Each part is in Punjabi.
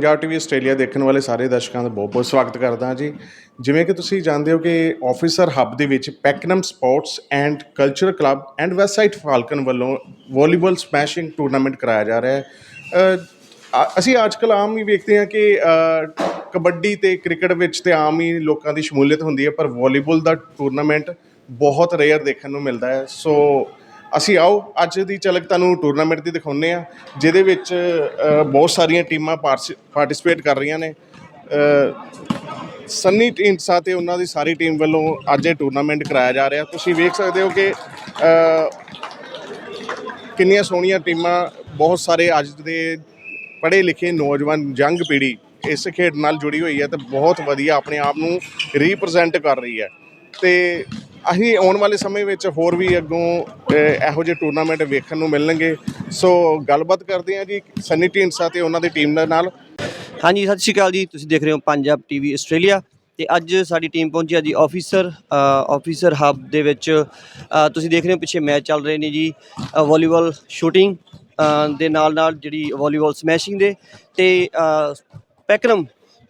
ਪੰਜਾਬ ਟੀਵੀ ਆਸਟ੍ਰੇਲੀਆ ਦੇਖਣ ਵਾਲੇ ਸਾਰੇ ਦਰਸ਼ਕਾਂ ਦਾ ਬਹੁਤ-ਬਹੁਤ ਸਵਾਗਤ ਕਰਦਾ ਹਾਂ ਜੀ। ਜਿਵੇਂ ਕਿ ਤੁਸੀਂ ਜਾਣਦੇ ਹੋ ਕਿ ਆਫੀਸਰ ਹੱਬ ਦੇ ਵਿੱਚ Pakenham sports and culture club and website Falcon ਵੱਲੋਂ ਵਾਲੀਬਾਲ ਸਮੈਸ਼ਿੰਗ ਟੂਰਨਾਮੈਂਟ ਕਰਾਇਆ ਜਾ ਰਿਹਾ ਹੈ। ਅ, ਆ- ਅਸੀਂ ਅੱਜਕੱਲ ਆਮ ਹੀ ਵੇਖਦੇ ਹਾਂ ਕਿ ਕਬੱਡੀ ਤੇ ਕ੍ਰਿਕਟ ਵਿੱਚ ਤੇ ਆਮ ਹੀ ਲੋਕਾਂ ਦੀ ਸ਼ਮੂਲੀਅਤ ਹੁੰਦੀ ਹੈ ਪਰ ਵਾਲੀਬਾਲ ਦਾ ਟੂਰਨਾਮੈਂਟ ਬਹੁਤ ਰੇਅਰ ਦੇਖਣ ਨੂੰ ਮਿਲਦਾ ਹੈ। ਸੋ ਅਸੀਂ ਆਓ ਅੱਜ ਦੀ ਝਲਕ ਤੁਹਾਨੂੰ ਟੂਰਨਾਮੈਂਟ ਦੀ ਦਿਖਾਉਂਦੇ ਆ ਜਿਹਦੇ ਵਿੱਚ ਅ, ਬਹੁਤ ਸਾਰੀਆਂ ਟੀਮਾਂ ਪਾਰਟਿਸਿਪੇਟ ਕਰ ਰਹੀਆਂ ਨੇ। ਅ, ਸੰਨੀ ਢੀਂਡਸਾ ਤੇ ਉਹਨਾਂ ਦੀ ਸਾਰੀ ਟੀਮ ਵੱਲੋਂ ਅੱਜ ਇਹ ਟੂਰਨਾਮੈਂਟ ਕਰਾਇਆ ਜਾ ਰਿਹਾ। ਤੁਸੀਂ ਵੇਖ ਸਕਦੇ ਹੋ ਕਿ ਅ, ਕਿੰਨੀਆਂ ਸੋਹਣੀਆਂ ਟੀਮਾਂ ਬਹੁਤ ਸਾਰੇ ਅੱਜ ਦੇ ਪੜ੍ਹੇ ਲਿਖੇ ਨੌਜਵਾਨ ਯੰਗ ਪੀੜ੍ਹੀ ਇਸ ਖੇਡ ਨਾਲ ਜੁੜੀ ਹੋਈ ਹੈ ਤੇ ਬਹੁਤ ਵਧੀਆ ਆਪਣੇ ਆਪ ਨੂੰ ਰੀਪ੍ਰੈਜ਼ੈਂਟ ਕਰ ਰਹੀ ਹੈ। ਤੇ ਅਸੀਂ ਆਉਣ ਵਾਲੇ ਸਮੇਂ ਵਿੱਚ ਹੋਰ ਵੀ ਅੱਗੋਂ ਇਹੋ ਜਿਹੇ ਟੂਰਨਾਮੈਂਟ ਵੇਖਣ ਨੂੰ ਮਿਲਣਗੇ। ਸੋ ਗੱਲਬਾਤ ਕਰਦੇ ਹਾਂ ਜੀ ਸੰਨੀ ਢੀਂਡਸਾ ਤੇ ਉਹਨਾਂ ਦੀ ਟੀਮ ਦੇ ਨਾਲ। ਹਾਂਜੀ ਸਤਿ ਸ਼੍ਰੀ ਅਕਾਲ ਜੀ। ਤੁਸੀਂ ਦੇਖ ਰਹੇ ਹੋ ਪੰਜਾਬ ਟੀਵੀ ਆਸਟ੍ਰੇਲੀਆ ਤੇ ਅੱਜ ਸਾਡੀ ਟੀਮ ਪਹੁੰਚੀ ਹੈ ਜੀ ਆਫੀਸਰ ਆਫੀਸਰ ਹੱਬ ਦੇ ਵਿੱਚ। ਤੁਸੀਂ ਦੇਖ ਰਹੇ ਹੋ ਪਿੱਛੇ ਮੈਚ ਚੱਲ ਰਹੇ ਨੇ ਜੀ ਅ, ਵਾਲੀਬਾਲ ਸ਼ੂਟਿੰਗ ਦੇ ਨਾਲ ਨਾਲ ਜਿਹੜੀ ਵਾਲੀਬਾਲ ਸਮੈਸ਼ਿੰਗ ਦੇ ਤੇ Pakram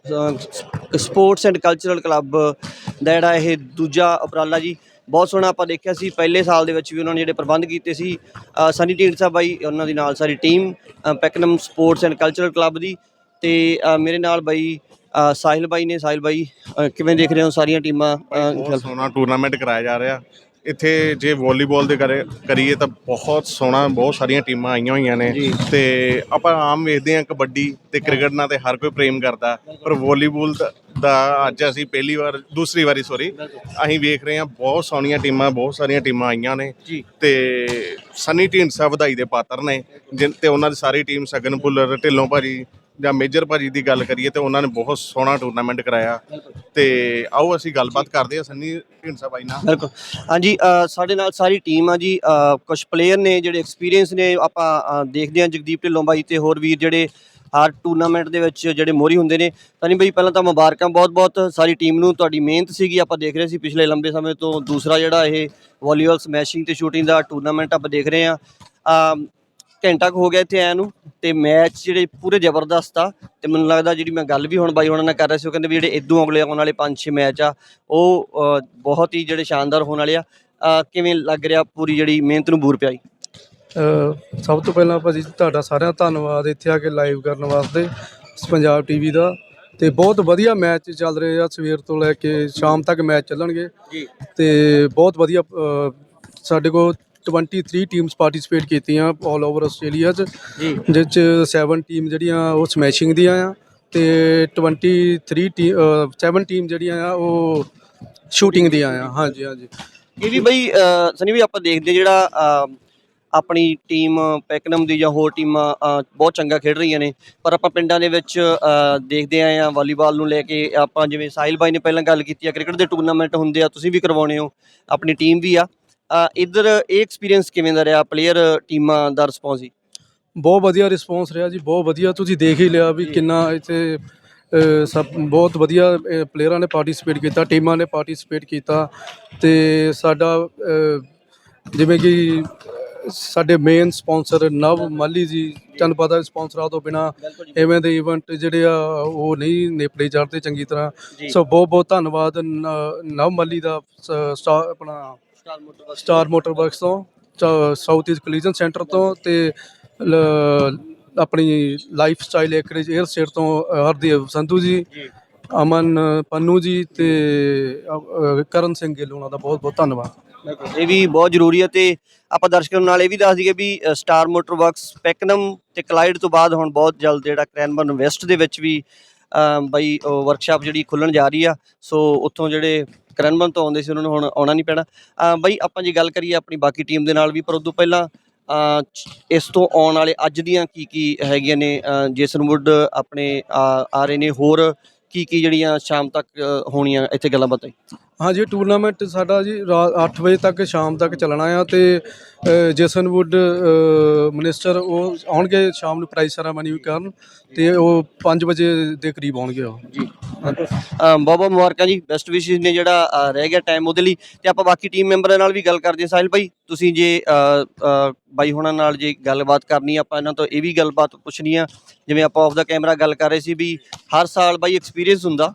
sports and cultural club ਦਾ ਜਿਹੜਾ ਇਹ ਦੂਜਾ ਉਪਰਾਲਾ ਜੀ ਬਹੁਤ ਸੋਹਣਾ ਆਪਾਂ ਦੇਖਿਆ ਸੀ ਪਹਿਲੇ ਸਾਲ ਦੇ ਵਿੱਚ ਵੀ ਉਹਨਾਂ ਨੇ ਜਿਹੜੇ ਪ੍ਰਬੰਧ ਕੀਤੇ ਸੀ ਅ, ਸਨੀ ਢੀਂਡਸਾ ਬਾਈ ਉਹਨਾਂ ਦੀ ਨਾਲ ਸਾਰੀ team Pakanam sports and cultural club ਦੀ ਤੇ ਮੇਰੇ ਨਾਲ ਬਾਈ ਸਾਹਿਲ ਬਾਈ ਨੇ ਸਾਹਿਲ ਬਾਈ ਕਿਵੇਂ ਦੇਖ ਰਹੇ ਹੋ ਸਾਰੀਆਂ ਟੀਮਾਂ ਬਹੁਤ ਸੋਹਣਾ ਟੂਰਨਾਮੈਂਟ ਕਰਾਇਆ ਜਾ ਰਿਹਾ। ਇੱਥੇ ਜੇ ਵਾਲੀਬਾਲ ਦੇ ਕਰੇ ਕਰੀਏ ਤਾਂ ਬਹੁਤ ਸੋਹਣਾ ਬਹੁਤ ਸਾਰੀਆਂ ਟੀਮਾਂ ਆਈਆਂ ਹੋਈਆਂ ਨੇ। ਤੇ ਆਪਾਂ ਆਮ ਵੇਖਦੇ ਹਾਂ ਕਬੱਡੀ ਤੇ ਕ੍ਰਿਕਟ ਨਾਲ ਤੇ ਹਰ ਕੋਈ ਪ੍ਰੇਮ ਕਰਦਾ। ਪਰ ਵਾਲੀਬਾਲ ਦਾ- ਅੱਜ ਅਸੀਂ ਪਹਿਲੀ ਵਾਰ ਦੂਸਰੀ ਵਾਰੀ ਸੌਰੀ ਅਸੀਂ ਵੇਖ ਰਹੇ ਹਾਂ ਬਹੁਤ ਸੋਹਣੀਆਂ ਟੀਮਾਂ ਬਹੁਤ ਸਾਰੀਆਂ ਟੀਮਾਂ ਆਈਆਂ ਨੇ। ਤੇ ਸਨੀ ਢੀਂਡਸਾ ਵਧਾਈ ਦੇ ਪਾਤਰ ਨੇ ਜਿਨ ਤੇ ਉਹਨਾਂ ਦੀ ਸਾਰੀ ਟੀਮ ਸਗਨ ਭੁੱਲਰ ਢਿੱਲੋਂ ਭਾਜੀ ਜਾਂ ਮੇਜਰ ਭਾਜੀ ਦੀ ਗੱਲ ਕਰੀਏ ਤੇ ਉਹਨਾਂ ਨੇ ਬਹੁਤ ਸੋਹਣਾ ਟੂਰਨਾਮੈਂਟ ਕਰਾਇਆ। ਤੇ ਆਓ ਅਸੀਂ ਗੱਲਬਾਤ ਕਰਦੇ ਹਾਂ ਸੰਨੀ ਢੀਂਡਸਾ ਬਾਈ ਨਾਲ। ਬਿਲਕੁਲ। ਹਾਂਜੀ ਅ, ਸਾਡੇ ਨਾਲ ਸਾਰੀ ਟੀਮ ਆ ਜੀ। ਕੁਝ ਪਲੇਅਰ ਨੇ ਜਿਹੜੇ ਐਕਸਪੀਰੀਅੰਸ ਨੇ ਆਪਾਂ ਅ, ਦੇਖਦੇ ਹਾਂ ਜਗਦੀਪ ਢਿੱਲੋਂ ਬਾਈ ਤੇ ਹੋਰ ਵੀਰ ਜਿਹੜੇ ਹਰ ਟੂਰਨਾਮੈਂਟ ਦੇ ਵਿੱਚ ਜਿਹੜੇ ਮੋਰੀ ਹੁੰਦੇ ਨੇ। ਤਨੀ ਬਈ ਪਹਿਲਾਂ ਤਾਂ ਮੁਬਾਰਕਾਂ ਬਹੁਤ-ਬਹੁਤ ਸਾਰੀ ਟੀਮ ਨੂੰ ਤੁਹਾਡੀ ਮਿਹਨਤ ਸੀਗੀ ਆਪਾਂ ਦੇਖ ਰਹੇ ਸੀ ਪਿਛਲੇ ਲੰਬੇ ਸਮੇਂ ਤੋਂ। ਦੂਸਰਾ ਜਿਹੜਾ ਇਹ ਵਾਲੀਬਾਲ ਸਮੈਸ਼ਿੰਗ ਤੇ ਸ਼ੂਟਿੰਗ ਦਾ ਟੂਰਨਾਮੈਂਟ ਆਪਾਂ ਦੇਖ ਰਹੇ ਆ ਘੰਟਾ ਕੁ ਹੋ ਗਿਆ ਇੱਥੇ ਆਇਆ ਨੂੰ ਤੇ ਮੈਚ ਜਿਹੜੇ ਪੂਰੇ ਜ਼ਬਰਦਸਤ ਆ ਤੇ ਮੈਨੂੰ ਲੱਗਦਾ ਜਿਹੜੀ ਮੈਂ ਗੱਲ ਵੀ ਹੁਣ ਬਾਈ ਉਹਨਾਂ ਨਾਲ ਕਰ ਰਿਹਾ ਸੀ ਉਹ ਕਹਿੰਦੇ ਵੀ ਜਿਹੜੇ ਇਦੋਂ ਅਗਲੇ ਆਉਣ ਵਾਲੇ 5-6 ਮੈਚ ਆ ਉਹ ਅ, ਬਹੁਤ ਹੀ ਜਿਹੜੇ ਸ਼ਾਨਦਾਰ ਹੋਣ ਵਾਲੇ ਆ। ਅ, ਕਿਵੇਂ ਲੱਗ ਰਿਹਾ ਪੂਰੀ ਜਿਹੜੀ ਮਿਹਨਤ ਨੂੰ ਬੂਰ ਪਿਆਈ? ਅ, ਸਭ ਤੋਂ ਪਹਿਲਾਂ ਭਾਜੀ ਤੁਹਾਡਾ ਸਾਰਿਆਂ ਦਾ ਧੰਨਵਾਦ ਇੱਥੇ ਆ ਕੇ ਲਾਈਵ ਕਰਨ ਵਾਸਤੇ ਪੰਜਾਬ ਟੀਵੀ ਦਾ। ਤੇ ਬਹੁਤ ਵਧੀਆ ਮੈਚ ਚੱਲ ਰਹੇ ਆ ਸਵੇਰ ਤੋਂ ਲੈ ਕੇ ਸ਼ਾਮ ਤੱਕ ਮੈਚ ਚੱਲਣਗੇ। ਜੀ। ਤੇ ਬਹੁਤ ਵਧੀਆ ਸਾਡੇ ਕੋਲ 23 ਟੀਮਸ ਪਾਰਟਿਸਿਪੇਟ ਕੀਤੀਆਂ ਆਲ ਓਵਰ ਆਸਟ੍ਰੇਲੀਆ 'ਚ ਜੀ। ਜਿਸ 'ਚ 7 ਟੀਮ ਜਿਹੜੀਆਂ ਉਹ ਸਮੈਸ਼ਿੰਗ ਦੀਆਂ ਆ ਤੇ 23 ਟੀ 7 ਟੀਮ ਜਿਹੜੀਆਂ ਆ ਉਹ ਸ਼ੂਟਿੰਗ ਦੀਆਂ ਆ। ਹਾਂਜੀ ਹਾਂਜੀ। ਇਹ ਵੀ ਬਈ ਸਨੀ ਵੀ ਆਪਾਂ ਦੇਖਦੇ ਜਿਹੜਾ ਆਪਣੀ ਟੀਮ ਪੈਕਨਮ ਦੀ ਜਾਂ ਹੋਰ ਟੀਮਾਂ ਬਹੁਤ ਚੰਗਾ ਖੇਡ ਰਹੀਆਂ ਨੇ। ਪਰ ਆਪਾਂ ਪਿੰਡਾਂ ਦੇ ਵਿੱਚ ਦੇਖਦੇ ਆਏ ਆ ਵਾਲੀਬਾਲ ਨੂੰ ਲੈ ਕੇ ਆਪਾਂ ਜਿਵੇਂ ਸਾਹਿਲ ਬਾਈ ਨੇ ਪਹਿਲਾਂ ਗੱਲ ਕੀਤੀ ਆ ਕ੍ਰਿਕਟ ਦੇ ਟੂਰਨਾਮੈਂਟ ਹੁੰਦੇ ਆ ਤੁਸੀਂ ਵੀ ਕਰਵਾਉਣੇ ਹੋ। ਆਪਣੀ ਟੀਮ ਵੀ ਆ। ਇੱਧਰ ਇਹ ਐਕਸਪੀਰੀਅੰਸ ਕਿਵੇਂ ਦਾ ਰਿਹਾ? ਪਲੇਅਰ ਟੀਮਾਂ ਦਾ ਰਿਸਪੌਂਸ ਸੀ ਬਹੁਤ ਵਧੀਆ ਰਿਸਪੌਂਸ ਰਿਹਾ ਜੀ ਬਹੁਤ ਵਧੀਆ। ਤੁਸੀਂ ਦੇਖ ਹੀ ਲਿਆ ਵੀ ਕਿੰਨਾ ਇੱਥੇ ਸਭ ਬਹੁਤ ਵਧੀਆ ਪਲੇਅਰਾਂ ਨੇ ਪਾਰਟਿਸਿਪੇਟ ਕੀਤਾ ਟੀਮਾਂ ਨੇ ਪਾਰਟਿਸਿਪੇਟ ਕੀਤਾ। ਤੇ ਸਾਡਾ ਜਿਵੇਂ ਕਿ ਸਾਡੇ ਮੇਨ ਸਪਾਂਸਰ ਨਵ ਮਾਲੀ ਜੀ ਤੁਹਾਨੂੰ ਪਤਾ ਸਪਾਂਸਰਾਂ ਤੋਂ ਬਿਨਾ ਐਵੇਂ ਦੇ ਇਵੈਂਟ ਜਿਹੜੇ ਆ ਉਹ ਨਹੀਂ ਨੇਪੜੇ ਚੜ੍ਹਦੇ ਚੰਗੀ ਤਰ੍ਹਾਂ। ਜੀ। ਸੋ ਬਹੁਤ ਬਹੁਤ ਧੰਨਵਾਦ ਨਵ ਮਾਲੀ ਦਾ ਸ- ਸਟਾਰ ਆਪਣਾ ਸਟਾਰ ਮੋਟਰ ਵਰਕਸ ਤੋਂ ਸਾਊਥ ਈਸਟ ਕਲੀਜਨ ਸੈਂਟਰ ਤੋਂ ਤੇ ਆਪਣੀ ਲਾਈਫ ਸਟਾਈਲ ਏਕਰੇਜ 에ਅਰ ਸਟੇਟ ਤੋਂ ਅ, ਹਰਦੇਵ ਸੰਧੂ ਜੀ ਅਮਨ ਪੰਨੂ ਜੀ ਤੇ ਕਰਨ ਸਿੰਘ ਗਿੱਲ ਉਹਨਾਂ ਦਾ ਬਹੁਤ ਬਹੁਤ ਧੰਨਵਾਦ। ਇਹ ਵੀ ਬਹੁਤ ਜ਼ਰੂਰੀ ਹੈ ਤੇ ਆਪਾਂ ਦਰਸ਼ਕਾਂ ਨਾਲ ਇਹ ਵੀ ਦੱਸ ਦਈਏ ਵੀ ਸਟਾਰ ਮੋਟਰ ਵਰਕਸ ਪੈਕਨਮ ਤੇ ਕਲਾਈਡ ਤੋਂ ਬਾਅਦ ਹੁਣ ਬਹੁਤ ਜਲਦ ਜਿਹੜਾ ਕ੍ਰੈਨਬਰਨ ਵੈਸਟ ਦੇ ਵਿੱਚ ਵੀ ਬਈ ਵਰਕਸ਼ਾਪ ਜਿਹੜੀ ਖੁੱਲਣ ਜਾ ਰਹੀ ਆ। ਸੋ ਉੱਥੋਂ ਜਿਹੜੇ ਕ੍ਰੈਨਬਰਨ ਤੋਂ ਆਉਂਦੇ ਸੀ ਉਹਨਾਂ ਨੂੰ ਹੁਣ ਆਉਣਾ ਨਹੀਂ ਪੈਣਾ। ਬਈ ਆਪਾਂ ਜੇ ਗੱਲ ਕਰੀਏ ਆਪਣੀ ਬਾਕੀ ਟੀਮ ਦੇ ਨਾਲ ਵੀ ਪਰ ਉਦੋਂ ਪਹਿਲਾਂ ਇਸ ਤੋਂ ਆਉਣ ਵਾਲੇ ਅੱਜ ਦੀਆਂ ਕੀ ਕੀ ਹੈਗੀਆਂ ਨੇ? ਜੇਸਨ ਵੁੱਡ ਆਪਣੇ ਆ ਆ ਰਹੇ ਨੇ ਹੋਰ ਕੀ ਕੀ ਜਿਹੜੀਆਂ ਸ਼ਾਮ ਤੱਕ ਹੋਣੀਆਂ ਇੱਥੇ ਗੱਲਾਂ ਬਾਤਾਂ ਹਾਂਜੀ ਟੂਰਨਾਮੈਂਟ ਸਾਡਾ ਜੀ ਰਾਤ 8 ਵਜੇ ਤੱਕ ਸ਼ਾਮ ਤੱਕ ਚੱਲਣਾ ਆ ਤੇ ਜੇਸਨ ਵੁੱਡ ਮਿਨਿਸਟਰ ਉਹ ਆਉਣਗੇ ਸ਼ਾਮ ਨੂੰ ਪ੍ਰਾਈਜ਼ ਸੈਰਾਮਨੀ ਵੀ ਕਰਨ ਤੇ ਉਹ 5 ਵਜੇ ਦੇ ਕਰੀਬ ਆਉਣਗੇ ਉਹ। ਜੀ। ਬਹੁਤ ਬਹੁਤ ਮੁਬਾਰਕਾਂ ਜੀ। ਬੈਸਟ ਵਿਸ਼ੇਸ ਨੇ ਜਿਹੜਾ ਰਹਿ ਗਿਆ ਟਾਈਮ ਉਹਦੇ ਲਈ। ਤੇ ਆਪਾਂ ਬਾਕੀ ਟੀਮ ਮੈਂਬਰਾਂ ਨਾਲ ਵੀ ਗੱਲ ਕਰਦੇ ਹਾਂ। ਸਾਹਿਲ ਭਾਈ, ਤੁਸੀਂ ਜੇ ਬਾਈ ਹੁਣਾਂ ਨਾਲ ਜੇ ਗੱਲਬਾਤ ਕਰਨੀ ਆਪਾਂ ਇਹਨਾਂ ਤੋਂ, ਇਹ ਵੀ ਗੱਲਬਾਤ ਪੁੱਛਣੀ ਆ। ਜਿਵੇਂ ਆਪਾਂ ਆਫ ਦਾ ਕੈਮਰਾ ਗੱਲ ਕਰ ਰਹੇ ਸੀ ਵੀ ਹਰ ਸਾਲ ਬਾਈ ਐਕਸਪੀਰੀਅੰਸ ਹੁੰਦਾ।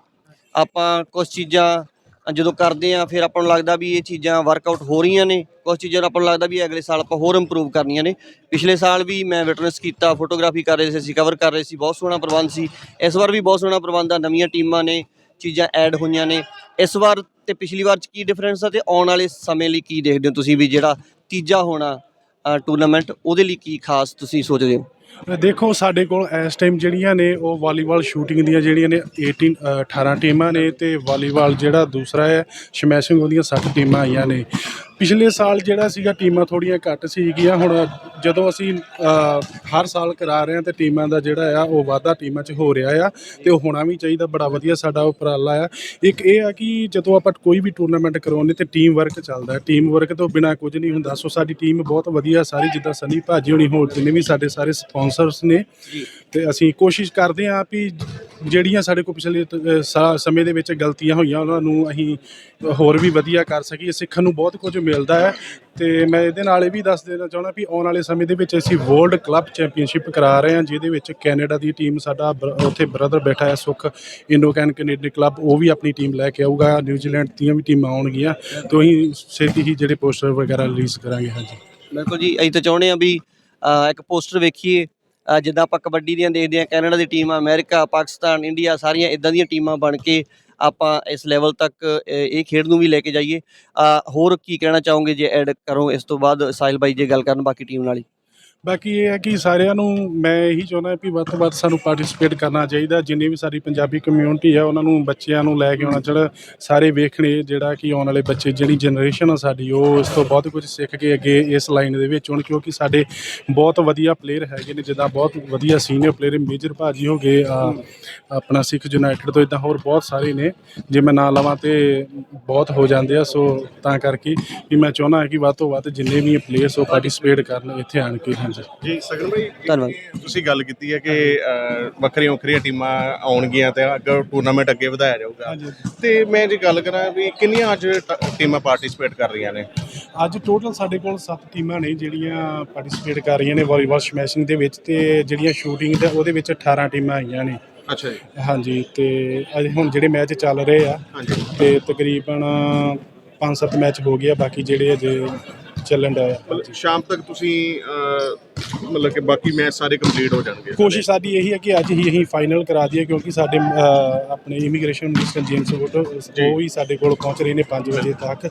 ਆਪਾਂ ਕੁਝ ਚੀਜ਼ਾਂ ਜਦੋਂ ਕਰਦੇ ਆ, ਫਿਰ ਆਪਾਂ ਨੂੰ ਲੱਗਦਾ ਵੀ ਇਹ ਚੀਜ਼ਾਂ ਵਰਕਆਊਟ ਹੋ ਰਹੀਆਂ ਨੇ ਕੁਝ ਚੀਜ਼ਾਂ ਨੂੰ ਆਪਾਂ ਨੂੰ ਲੱਗਦਾ ਵੀ ਅਗਲੇ ਸਾਲ ਆਪਾਂ ਹੋਰ ਇੰਪਰੂਵ ਕਰਨੀਆਂ ਨੇ। ਪਿਛਲੇ ਸਾਲ ਵੀ ਮੈਂ ਵਿਟਨੈਸ ਕੀਤਾ ਫੋਟੋਗ੍ਰਾਫੀ ਕਰ ਰਹੇ ਸੀ, ਅਸੀਂ ਕਵਰ ਕਰ ਰਹੇ ਸੀ, ਬਹੁਤ ਸੋਹਣਾ ਪ੍ਰਬੰਧ ਸੀ। ਇਸ ਵਾਰ ਵੀ ਬਹੁਤ ਸੋਹਣਾ ਪ੍ਰਬੰਧ ਆ, ਨਵੀਆਂ ਟੀਮਾਂ ਨੇ, ਚੀਜ਼ਾਂ ਐਡ ਹੋਈਆਂ ਨੇ। ਇਸ ਵਾਰ ਤੇ ਪਿਛਲੀ ਵਾਰ ਚ ਕੀ ਡਿਫਰੈਂਸ ਆ ਤੇ ਆਉਣ ਵਾਲੇ ਸਮੇਂ ਲਈ ਕੀ ਦੇਖਦੇ ਹੋ ਤੁਸੀਂ ਵੀ ਜਿਹੜਾ ਤੀਜਾ ਹੋਣਾ ਟੂਰਨਾਮੈਂਟ ਉਹਦੇ ਲਈ ਕੀ ਖਾਸ ਤੁਸੀਂ ਸੋਚਦੇ ਹੋ? ਦੇਖੋ ਸਾਡੇ ਕੋਲ ਇਸ ਟਾਈਮ ਜਿਹੜੀਆਂ ਨੇ ਉਹ ਵਾਲੀਬਾਲ ਸ਼ੂਟਿੰਗ ਦੀਆਂ ਜਿਹੜੀਆਂ ਨੇ 18 ਅ, 18 ਟੀਮਾਂ ਨੇ ਤੇ ਵਾਲੀਬਾਲ ਜਿਹੜਾ ਦੂਸਰਾ ਹੈ ਸਮੈਸ਼ਿੰਗ ਉਹਦੀਆਂ 60 ਟੀਮਾਂ ਆਈਆਂ ਨੇ। ਪਿਛਲੇ ਸਾਲ ਜਿਹੜਾ ਸੀਗਾ ਟੀਮਾਂ ਥੋੜੀਆਂ ਘੱਟ ਸੀਗੀਆਂ ਹੁਣ ਜਦੋਂ ਅਸੀਂ ਹਰ ਸਾਲ ਕਰਾ ਰਹੇ ਹਾਂ ਤੇ ਟੀਮਾਂ ਦਾ ਜਿਹੜਾ ਆ ਉਹ ਵਾਧਾ ਟੀਮਾਂ 'ਚ ਹੋ ਰਿਹਾ ਆ ਤੇ ਉਹ ਹੋਣਾ ਵੀ ਚਾਹੀਦਾ ਬੜਾ ਵਧੀਆ ਸਾਡਾ ਉਪਰਾਲਾ ਆ। ਇੱਕ ਇਹ ਆ ਕਿ ਜਦੋਂ ਆਪਾਂ ਕੋਈ ਵੀ ਟੂਰਨਾਮੈਂਟ ਕਰਾਉਂਦੇ ਤੇ ਟੀਮ ਵਰਕ ਚੱਲਦਾ ਟੀਮ ਵਰਕ ਤੋਂ ਬਿਨਾ ਕੁਝ ਨਹੀਂ ਹੁੰਦਾ। ਸੋ ਸਾਡੀ ਟੀਮ ਬਹੁਤ ਵਧੀਆ ਸਾਰੀ ਜਿੱਦਾਂ ਸਨੀ ਭਾਜੀ ਹੋਣੀ ਹੋਰ ਜਿੰਨੇ ਵੀ ਸਾਡੇ ਸਾਰੇ ਸਪਾਂਸਰਸ ਨੇ ਤੇ ਅਸੀਂ ਕੋਸ਼ਿਸ਼ ਕਰਦੇ ਹਾਂ ਵੀ ਜਿਹੜੀਆਂ ਸਾਡੇ ਕੋਲ ਪਿਛਲੇ ਸਮੇਂ ਦੇ ਵਿੱਚ ਗਲਤੀਆਂ ਹੋਈਆਂ ਉਹਨਾਂ ਨੂੰ ਅਸੀਂ ਹੋਰ ਵੀ ਵਧੀਆ ਕਰ ਸਕੀਏ ਸਿੱਖਣ ਨੂੰ ਬਹੁਤ ਕੁਝ ਮਿਲਦਾ ਹੈ ਤੇ ਮੈਂ ਇਹਦੇ ਨਾਲ ਇਹ ਵੀ ਦੱਸ ਦੇਣਾ ਚਾਹੁੰਦਾ ਵੀ ਆਉਣ ਵਾਲੇ ਸਮੇਂ ਦੇ ਵਿੱਚ ਅਸੀਂ ਵਰਲਡ ਕਲੱਬ ਚੈਂਪੀਅਨਸ਼ਿਪ ਕਰਾ ਰਹੇ ਹਾਂ ਜਿਹਦੇ ਵਿੱਚ ਕੈਨੇਡਾ ਦੀ ਟੀਮ ਸਾਡਾ ਬਰ- ਉੱਥੇ ਬ੍ਰਦਰ ਬੈਠਾ ਹੈ ਸੁਖ ਇੰਡੋਕੈਨ ਕੈਨੇਡੀਅਨ ਕਲੱਬ ਉਹ ਵੀ ਆਪਣੀ ਟੀਮ ਲੈ ਕੇ ਆਊਗਾ ਨਿਊਜ਼ੀਲੈਂਡ ਦੀਆਂ ਵੀ ਟੀਮਾਂ ਆਉਣਗੀਆਂ ਤੇ ਅਸੀਂ ਛੇਤੀ ਹੀ ਜਿਹੜੇ ਪੋਸਟਰ ਵਗੈਰਾ ਰਿਲੀਜ਼ ਕਰਾਂਗੇ ਹਾਂਜੀ। ਬਿਲਕੁਲ ਜੀ ਅਸੀਂ ਤਾਂ ਚਾਹੁੰਦੇ ਆ ਵੀ ਅ, ਇੱਕ ਪੋਸਟਰ ਵੇਖੀਏ ਅ, ਜਿੱਦਾਂ ਆਪਾਂ ਕਬੱਡੀ ਦੀਆਂ ਦੇਖਦੇ ਆ ਕੈਨੇਡਾ ਦੀ ਟੀਮ ਅਮਰੀਕਾ ਪਾਕਿਸਤਾਨ ਇੰਡੀਆ ਸਾਰੀਆਂ ਇਦਾਂ ਦੀਆਂ ਟੀਮਾਂ ਬਣ ਕੇ ਆਪਾਂ ਇਸ ਲੈਵਲ ਤੱਕ ਇਹ ਖੇਡ ਨੂੰ ਵੀ ਲੈ ਕੇ ਜਾਈਏ। ਹੋਰ ਕੀ ਕਹਿਣਾ ਚਾਹੋਗੇ ਜੇ ਐਡ ਕਰੋ ਇਸ ਤੋਂ ਬਾਅਦ? ਸਾਹਿਲ ਬਾਈ, ਜੇ ਗੱਲ ਕਰਨ ਬਾਕੀ ਟੀਮ ਨਾਲ ਹੀ। ਬਾਕੀ ਇਹ ਹੈ ਕਿ ਸਾਰਿਆਂ ਨੂੰ ਮੈਂ ਇਹੀ ਚਾਹੁੰਦਾ ਵੀ ਵੱਧ ਤੋਂ ਵੱਧ ਸਾਨੂੰ ਪਾਰਟਿਸਿਪੇਟ ਕਰਨਾ ਚਾਹੀਦਾ। ਜਿੰਨੀ ਵੀ ਸਾਡੀ ਪੰਜਾਬੀ ਕਮਿਊਨਿਟੀ ਹੈ, ਉਹਨਾਂ ਨੂੰ, ਬੱਚਿਆਂ ਨੂੰ ਲੈ ਕੇ ਆਉਣਾ ਚਾਹੀਦਾ। ਸਾਰੇ ਵੇਖਣੇ ਜਿਹੜਾ ਕਿ ਆਉਣ ਵਾਲੇ ਬੱਚੇ, ਜਿਹੜੀ ਜਨਰੇਸ਼ਨ ਆ ਸਾਡੀ, ਉਹ ਇਸ ਤੋਂ ਬਹੁਤ ਕੁਝ ਸਿੱਖ ਕੇ ਅੱਗੇ ਇਸ ਲਾਈਨ ਦੇ ਵਿੱਚ ਹੁਣ। ਕਿਉਂਕਿ ਸਾਡੇ ਬਹੁਤ ਵਧੀਆ ਪਲੇਅਰ ਹੈਗੇ ਨੇ, ਜਿੱਦਾਂ ਬਹੁਤ ਵਧੀਆ ਸੀਨੀਅਰ ਪਲੇਅਰ ਮੇਜਰ ਭਾਜੀ ਹੋ ਗਏ ਆਪਣਾ ਸਿੱਖ ਯੂਨਾਈਟਿਡ ਤੋਂ ਇਦਾਂ ਹੋਰ ਬਹੁਤ ਸਾਰੇ ਨੇ। ਜੇ ਮੈਂ ਨਾਂ ਲਵਾਂ ਤੇ ਬਹੁਤ ਹੋ ਜਾਂਦੇ ਆ, ਸੋ ਤਾਂ ਕਰਕੇ ਵੀ ਮੈਂ ਚਾਹੁੰਦਾ ਕਿ ਵੱਧ ਤੋਂ ਵੱਧ ਜਿੰਨੇ ਵੀ ਪਲੇਅਰਸ ਉਹ ਪਾਰਟਿਸਿਪੇਟ ਕਰਨ, ਇੱਥੇ ਆਣ ਕੇ ਹਾਂਜੀ। ਜੀ ਸਗਨ ਭਾਈ ਧੰਨਵਾਦ। ਤੁਸੀਂ ਗੱਲ ਕੀਤੀ ਹੈ ਕਿ ਅ, ਵੱਖਰੀਆਂ ਵੱਖਰੀਆਂ ਟੀਮਾਂ ਆਉਣਗੀਆਂ ਤੇ ਅੱਗੇ ਟੂਰਨਾਮੈਂਟ ਅੱਗੇ ਵਧਾਇਆ ਜਾਊਗਾ। ਤੇ ਮੈਂ ਜੇ ਗੱਲ ਕਰਾਂ ਵੀ ਕਿੰਨੀਆਂ ਅੱਜ ਟ- ਟੀਮਾਂ ਪਾਰਟਿਸਿਪੇਟ ਕਰ ਰਹੀਆਂ ਨੇ? ਅੱਜ ਟੋਟਲ ਸਾਡੇ ਕੋਲ 7 ਟੀਮਾਂ ਨੇ ਜਿਹੜੀਆਂ ਪਾਰਟਿਸਿਪੇਟ ਕਰ ਰਹੀਆਂ ਨੇ ਵਾਲੀਬਾਲ ਸਮੈਸ਼ਿੰਗ ਦੇ ਵਿੱਚ ਤੇ ਜਿਹੜੀਆਂ ਸ਼ੂਟਿੰਗ ਦਾ ਉਹਦੇ ਵਿੱਚ 18 ਟੀਮਾਂ ਆਈਆਂ ਨੇ। ਅੱਛਾ ਜੀ। ਹਾਂਜੀ ਤੇ ਅਜੇ ਹੁਣ ਜਿਹੜੇ ਮੈਚ ਚੱਲ ਰਹੇ ਆ ਹਾਂਜੀ। ਤੇ ਤਕਰੀਬਨ 5-7 ਮੈਚ ਹੋ ਗਏ ਆ ਬਾਕੀ ਜਿਹੜੇ ਅਜੇ ਚੱਲਣ ਦਾ ਮਤਲਬ ਸ਼ਾਮ ਤੱਕ ਤੁਸੀਂ ਅਹ ਮਤਲਬ ਕਿ ਬਾਕੀ ਮੈਚ ਸਾਰੇ ਕੰਪਲੀਟ ਹੋ ਜਾਣਗੇ। ਕੋਸ਼ਿਸ਼ ਸਾਡੀ ਇਹੀ ਹੈ ਕਿ ਅੱਜ ਹੀ ਅਸੀਂ ਫਾਈਨਲ ਕਰਾ ਦਈਏ ਕਿਉਂਕਿ ਸਾਡੇ ਅਹ, ਆਪਣੇ ਇਮੀਗ੍ਰੇਸ਼ਨ ਮਿਨਿਸਟਰ ਜੇਮਸ ਵੁੱਡ ਉਹ ਵੀ ਸਾਡੇ ਕੋਲ ਪਹੁੰਚ ਰਹੇ ਨੇ 5 ਵਜੇ ਤੱਕ।